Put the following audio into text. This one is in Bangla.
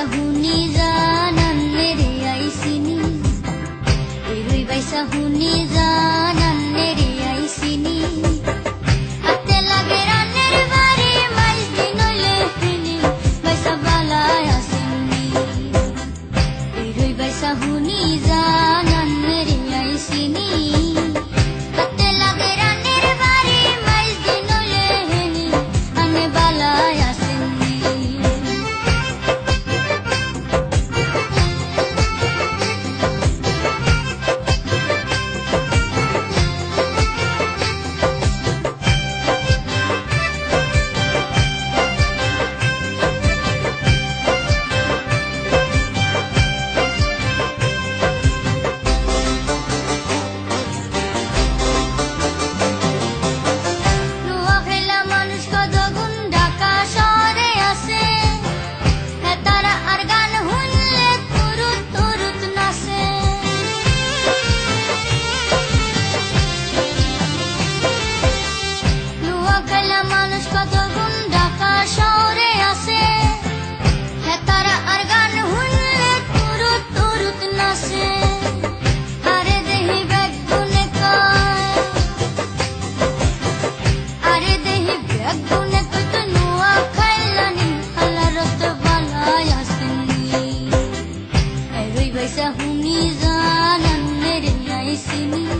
বাইসা হুনি জানান রে আইসিনি। রুই বাইসা হুনি জান 있어도 نسه ميزانا من الناس ميزانا